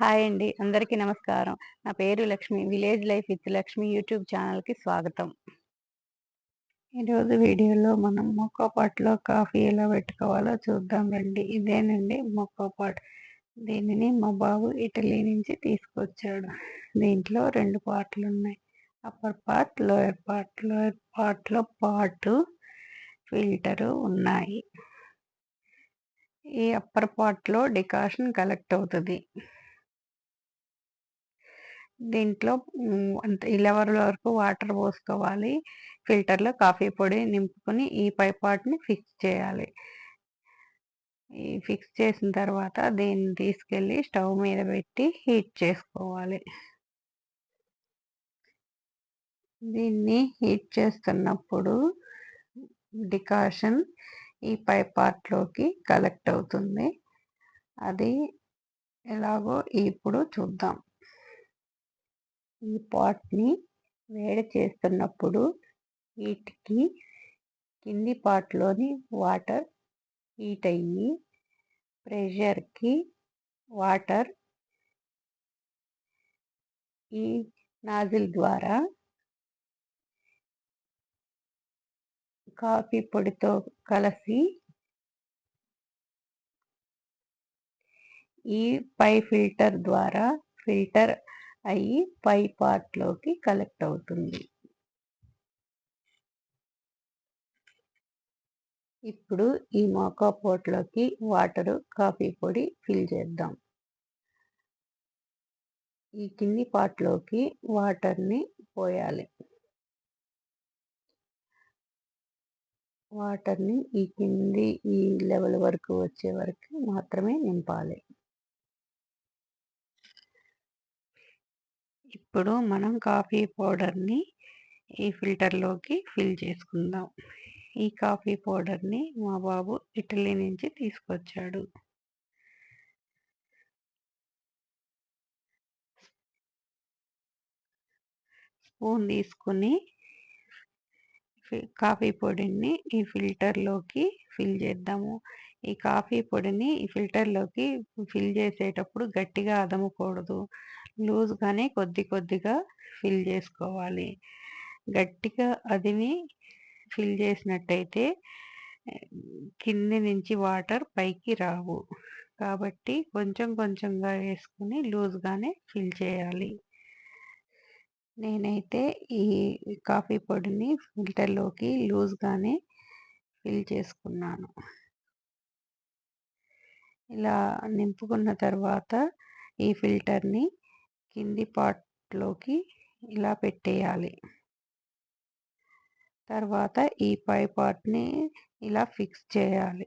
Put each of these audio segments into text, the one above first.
Hi అండి అందరికీ నమస్కారం నా పేరు Lakshmi village life with Lakshmi YouTube ఛానల్కి స్వాగతం ఈరోజు వీడియోలో మనం పాట్లో కాఫీ ఎలా పెట్టుకోవాలో చూద్దాం రండి ఇదేనండి పాట్ దీనిని మా బాబు ఇటలీ నుంచి తీసుకొచ్చాడు దీంట్లో రెండు పార్ట్లు ఉన్నాయి upper part lower part lower పార్ట్లో పాటు ఫిల్టరు ఉన్నాయి ఈ అప్పర్ పార్ట్లో డికాషన్ కలెక్ట్ అవుతుంది దీంట్లో ఇలవర్ వరకు వాటర్ పోసుకోవాలి ఫిల్టర్లో కాఫీ పొడి నింపుకొని ఈ పై పార్ట్ని ఫిక్స్ చేయాలి ఈ ఫిక్స్ చేసిన తర్వాత దీన్ని తీసుకెళ్ళి స్టవ్ మీద పెట్టి హీట్ చేసుకోవాలి దీన్ని హీట్ చేస్తున్నప్పుడు డికాషన్ ఈ పై పార్ట్లోకి కలెక్ట్ అవుతుంది అది ఎలాగో ఇప్పుడు చూద్దాం ఈ పాట్ని వేడి చేస్తున్నప్పుడు వీటికి కింది పార్ట్లోని వాటర్ హీట్ అయ్యి ప్రెషర్కి వాటర్ ఈ నాజిల్ ద్వారా కాఫీ పొడితో కలిసి ఈ పై ఫిల్టర్ ద్వారా ఫిల్టర్ అయ్యి పై పార్ట్లోకి కలెక్ట్ అవుతుంది ఇప్పుడు ఈ మోకా పోట్లోకి వాటరు కాఫీ పొడి ఫిల్ చేద్దాం ఈ కింది పార్ట్లోకి వాటర్ని పోయాలి వాటర్ని ఈ కింది ఈ లెవెల్ వరకు వచ్చే వరకు మాత్రమే నింపాలి ఇప్పుడు మనం కాఫీ పౌడర్ని ఈ ఫిల్టర్లోకి ఫిల్ చేసుకుందాం ఈ కాఫీ పౌడర్ని మా బాబు ఇటలీ నుంచి తీసుకొచ్చాడు స్పూన్ తీసుకుని కాఫీ పొడిని ఈ ఫిల్టర్లోకి ఫిల్ చేద్దాము ఈ కాఫీ పొడిని ఈ ఫిల్టర్లోకి ఫిల్ చేసేటప్పుడు గట్టిగా అదమకూడదు లూజ్గానే కొద్ది కొద్దిగా ఫిల్ చేసుకోవాలి గట్టిగా అదిని ఫిల్ చేసినట్టయితే కింది నుంచి వాటర్ పైకి రావు కాబట్టి కొంచెం కొంచెంగా వేసుకుని లూజ్గానే ఫిల్ చేయాలి నేనైతే ఈ కాఫీ పొడిని ఫిల్టర్లోకి లూజ్గానే ఫిల్ చేసుకున్నాను ఇలా నింపుకున్న తర్వాత ఈ ఫిల్టర్ని కింది పార్ట్లోకి ఇలా పెట్టేయాలి తర్వాత ఈ పై పార్ట్ని ఇలా ఫిక్స్ చేయాలి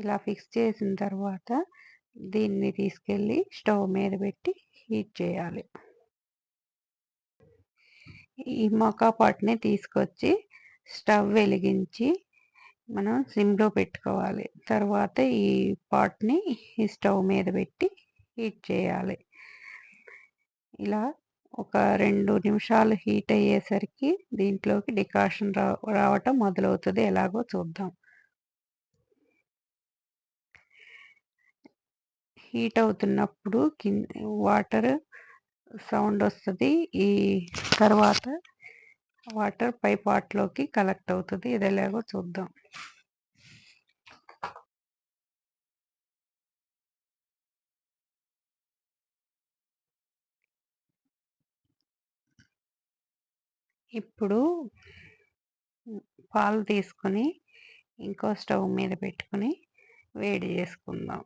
ఇలా ఫిక్స్ చేసిన తర్వాత దీన్ని తీసుకెళ్ళి స్టవ్ మీద పెట్టి హీట్ చేయాలి ఈ మకా పార్ట్ని తీసుకొచ్చి స్టవ్ వెలిగించి మనం సిమ్లో పెట్టుకోవాలి తర్వాత ఈ పాట్ని ఈ స్టవ్ మీద పెట్టి హీట్ చేయాలి ఇలా ఒక రెండు నిమిషాలు హీట్ అయ్యేసరికి దీంట్లోకి డికాషన్ రా రావటం మొదలవుతుంది ఎలాగో చూద్దాం హీట్ అవుతున్నప్పుడు కింద వాటర్ సౌండ్ వస్తుంది ఈ తర్వాత వాటర్ పై పాట్లోకి కలెక్ట్ అవుతుంది ఇది ఎలాగో చూద్దాం ఇప్పుడు పాలు తీసుకొని ఇంకో స్టవ్ మీద పెట్టుకొని వేడి చేసుకుందాం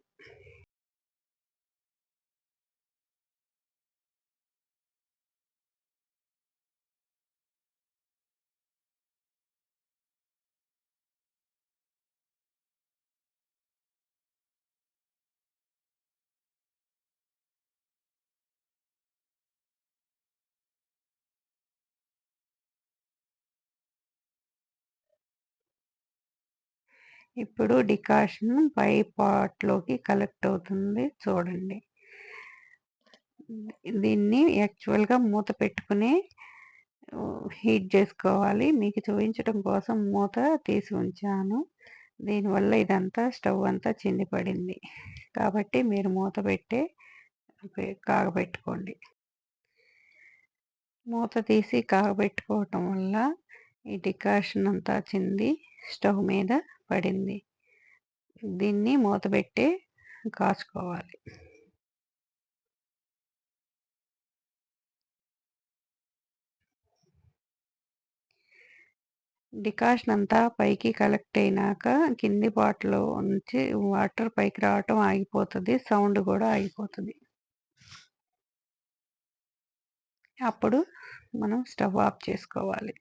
ఇప్పుడు డికాషన్ పై పాట్లోకి కలెక్ట్ అవుతుంది చూడండి దీన్ని యాక్చువల్గా మూత పెట్టుకుని హీట్ చేసుకోవాలి మీకు చూపించడం కోసం మూత తీసి ఉంచాను దీనివల్ల ఇదంతా స్టవ్ అంతా చిందిపడింది కాబట్టి మీరు మూత పెట్టే కాగబెట్టుకోండి మూత తీసి కాగబెట్టుకోవటం వల్ల ఈ డికాషన్ అంతా చింది స్టవ్ మీద పడింది దీన్ని మూతపెట్టి కాచుకోవాలి డికాషన్ అంతా పైకి కలెక్ట్ అయినాక కింది బాటిల్లో నుంచి వాటర్ పైకి రావటం ఆగిపోతుంది సౌండ్ కూడా ఆగిపోతుంది అప్పుడు మనం స్టవ్ ఆఫ్ చేసుకోవాలి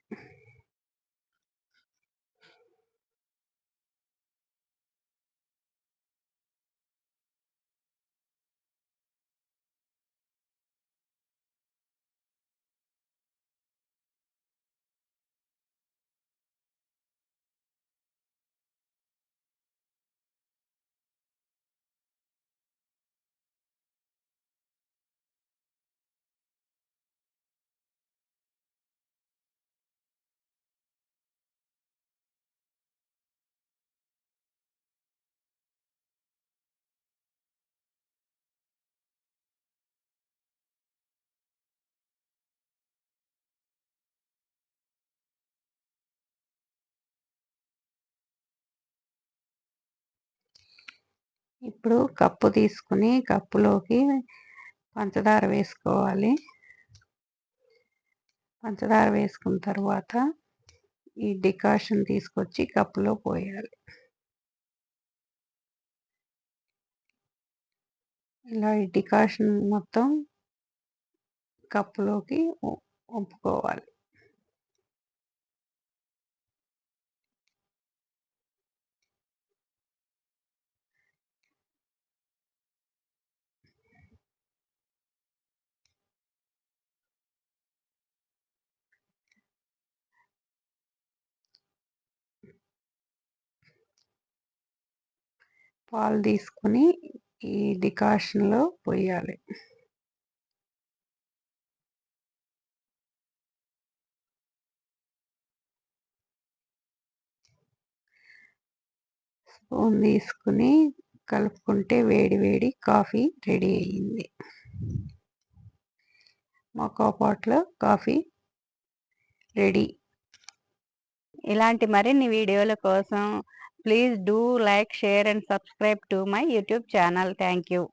ఇప్పుడు కప్పు తీసుకుని కప్పులోకి పంచదార వేసుకోవాలి పంచదార వేసుకున్న తర్వాత ఈ డికాషన్ తీసుకొచ్చి కప్పులో పోయాలి ఇలా ఈ డికాషన్ మొత్తం కప్పులోకి ఒప్పుకోవాలి పాలు తీసుకుని ఈ డికాషన్లో పోయాలి స్పూన్ తీసుకుని కలుపుకుంటే వేడి వేడి కాఫీ రెడీ అయ్యింది మా పాట్లో కాఫీ రెడీ ఇలాంటి మరిన్ని వీడియోల కోసం Please do like, share and subscribe to my YouTube channel. Thank you.